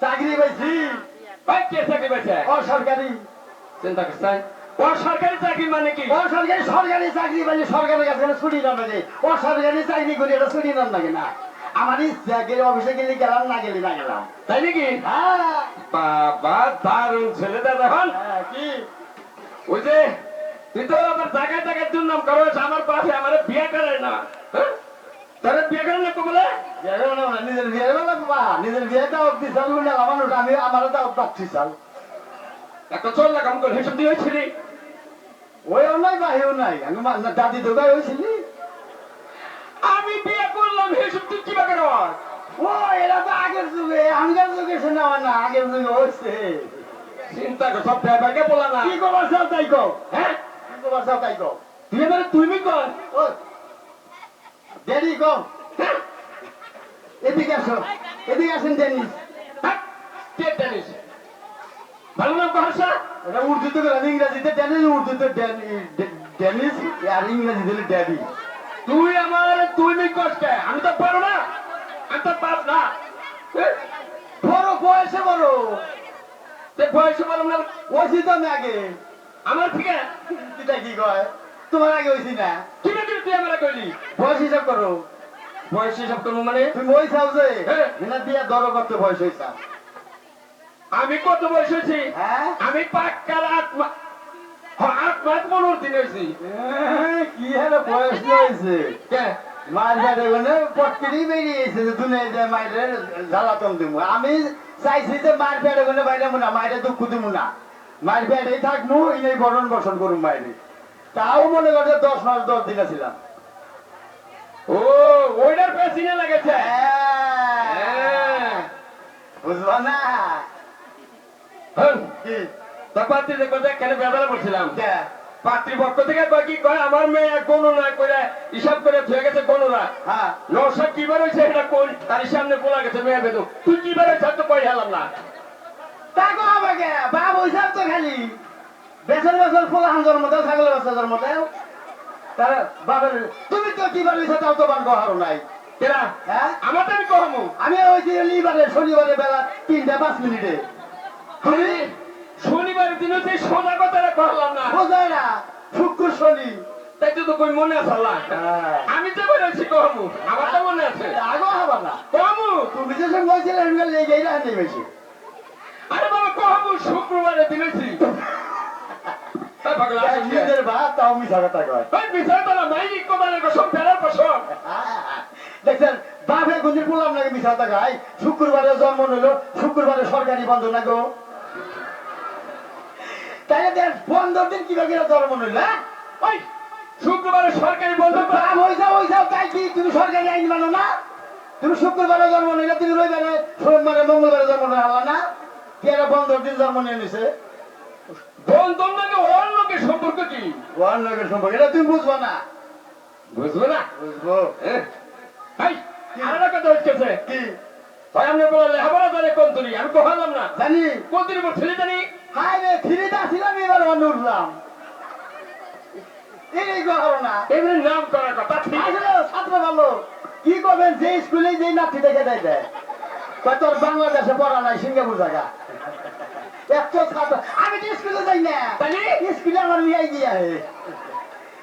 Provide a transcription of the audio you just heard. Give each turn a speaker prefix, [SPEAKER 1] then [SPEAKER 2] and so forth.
[SPEAKER 1] চাকরি পাইছি।
[SPEAKER 2] ভাই কে চাকরি পাইছে?
[SPEAKER 1] অসরকারি।
[SPEAKER 2] চিন্তা করছেন? ও সরকারি চাকরি মানে কি?
[SPEAKER 1] অসরকারি সরকারি চাকরি পাইলে সরকারের কাছে ছুটি না লাগে অসরকারি চাকরি করে এটা ছুটি না লাগে না? আমার ইচ্ছা গেলে অফিসে গেলে গেলাম না গেলে না গেলাম।
[SPEAKER 2] তাই নাকি?
[SPEAKER 1] হ্যাঁ।
[SPEAKER 2] বাবা দারুণ ছেলে দাদা হন
[SPEAKER 1] হ্যাঁ, কি?
[SPEAKER 2] ওই যে তুই তো আমার জায়গায় জায়গায় দুর্নাম করো আমার পাশে আমার বিয়ে করে না। হ্যাঁ? তোরা বিয়ে করে
[SPEAKER 1] বিয়ে না, নিজের বিয়ে বেলা নিজের বিয়েটা অব্দি চাল আমি পাচ্ছি চাল।
[SPEAKER 2] একটা চল লাগাম করে হিসাব দিয়ে হয়েছিলি।
[SPEAKER 1] ওইও নাই বাহিও নাই। আমি দাদি দোকায় হয়েছিলি।
[SPEAKER 2] আমি বিয়ে করলাম হিসাব তুই কিবা করে
[SPEAKER 1] ও এরা তো আগের যুগে আগের যুগে শোনা না আগের যুগে হচ্ছে
[SPEAKER 2] চিন্তা কর সব ড্রাইভারকে বলা না।
[SPEAKER 1] কি কবার চাও তাই কো
[SPEAKER 2] হ্যাঁ?
[SPEAKER 1] কি কবার চাও তাই কো
[SPEAKER 2] তুই এবারে তুমি কর
[SPEAKER 1] ড্যাডি কো এদিকে আসো। এদিকে আসেন ড্যানি
[SPEAKER 2] হ্যাঁ? ভালো নাম কহসা
[SPEAKER 1] এটা উর্দুতে করে ইংরেজিতে ড্যানি উর্দুতে ড্যানিস আর ইংরেজিতে ড্যাডি
[SPEAKER 2] তুই আমার, তুই মি কষ্টে। আমি তো পারো না, আমি তো পার না?
[SPEAKER 1] বড় বয়সে বড়।
[SPEAKER 2] তে বয়সে বললাম না
[SPEAKER 1] ওইছি তো আমি আগে।
[SPEAKER 2] আমার থেকে
[SPEAKER 1] কিটা কি কয়? তোমার আগে হইছি না।
[SPEAKER 2] তুই আমার কইলি।
[SPEAKER 1] বয়স হিসাব করো।
[SPEAKER 2] বয়স হিসাব করব মানে?
[SPEAKER 1] তুমি ওই চাও যে?
[SPEAKER 2] হ্যাঁ।
[SPEAKER 1] বিনা দিয়া দর করতে বয়স হইছা
[SPEAKER 2] আমি কত বয়স হয়েছি?
[SPEAKER 1] হ্যাঁ?
[SPEAKER 2] আমি পাক্কার আট মা- হ্যাঁ, আট মাস পনেরো দিন হয়েছি।
[SPEAKER 1] কি হারে বয়স হয়েছে? মার আমি চাইছি যে মার মানে বাইরে না মায়ের দুঃখ দিব না। বেড়েই থাকব এই বরণ বসন করুন বাইরে। তাও মনে করছে দশ মাস দশ দিন ছিলাম
[SPEAKER 2] ও ওইটার পেছনে লেগেছে।
[SPEAKER 1] হ্যাঁ। বুঝবা না?
[SPEAKER 2] হ্যাঁ। কেন পড়ছিলাম? থেকে আমার মেয়ে গণনা করে হিসাব করে ধুয়ে গেছে গণনা
[SPEAKER 1] হ্যাঁ।
[SPEAKER 2] নশা কি বার হয়েছে এটা কোন? তার সামনে বলা গেছে মেয়ে বেদু। তুই কি বার হয়েছে তো কই হেলাম না।
[SPEAKER 1] তা হবে কে বাপ তো খালি। বেসর বেসর ফোলা হান জন্ম দাও ছাগল বাচ্চা জন্ম দাও। তার বাবার তুমি তো কি হইছা তাও তো বান কহারো নাই।
[SPEAKER 2] কেনা
[SPEAKER 1] হ্যাঁ?
[SPEAKER 2] আমার তো আমি
[SPEAKER 1] ওই যে লিবারে শনিবারে বেলা তিনটা পাঁচ মিনিটে।
[SPEAKER 2] তুমি শনিবার দিন হচ্ছে সোজা কথাটা কহলাম না।
[SPEAKER 1] বোঝায় না শুক্র শনি।
[SPEAKER 2] তাই তো তো কই মনে আছে
[SPEAKER 1] হ্যাঁ।
[SPEAKER 2] আমি তো কহমু আমার তো মনে আছে।
[SPEAKER 1] আগো হবা না।
[SPEAKER 2] কহমু
[SPEAKER 1] তুমি যে সঙ্গে আমি বলি এই বেশি
[SPEAKER 2] আরে বাবা পাগলা?
[SPEAKER 1] নিজের ভাত তাও কথা কয়।
[SPEAKER 2] ওই বিষয় তো না মাইক কোমানের কসম ফেরার কসম
[SPEAKER 1] দেখছেন বাপে গুঞ্জির বললাম নাকি কথা গাই শুক্রবারে জন্ম নিল শুক্রবারে সরকারি বন্ধ না গো? তাই দেখ পনেরো দিন কীভাবে জন্ম নিল হ্যাঁ?
[SPEAKER 2] ওই শুক্রবারে সরকারি বন্ধ
[SPEAKER 1] তাই কি তুমি সরকারি আইন মানো না? তুমি শুক্রবারে জন্ম নিলে তুমি রবিবারে সোমবারে মঙ্গলবারে জন্ম নিলা না? কি পনেরো দিন জন্ম নিয়ে নিছে?
[SPEAKER 2] বন্ধ লোকের সম্পর্ক কি?
[SPEAKER 1] ওয়ান লোকের সম্পর্কে এটা তুমি বুঝব না।
[SPEAKER 2] বুঝব না?
[SPEAKER 1] বুঝব?
[SPEAKER 2] এই, কথা হচ্ছে
[SPEAKER 1] কি?
[SPEAKER 2] ভাই আপনি বললে লেখাপড়া জানে কোন তুলি আমি কহালাম না।
[SPEAKER 1] জানি।
[SPEAKER 2] কোন তুলি ছেলে জানি?
[SPEAKER 1] হাই রে ফিরিতে আসিলাম এবার অন্য উঠলাম। এই গহর না।
[SPEAKER 2] এমনি নাম করার কথা ঠিক।
[SPEAKER 1] আসলে ছাত্র ভালো। কি করবেন যে স্কুলে যে নাতি দেখে দেয় তোর বাংলাদেশে পড়া নাই সিঙ্গাপুর জায়গা। এত ছাত্র আমি তো স্কুলে যাই না।
[SPEAKER 2] তাইলে?
[SPEAKER 1] স্কুলে আমার মেয়ে গিয়া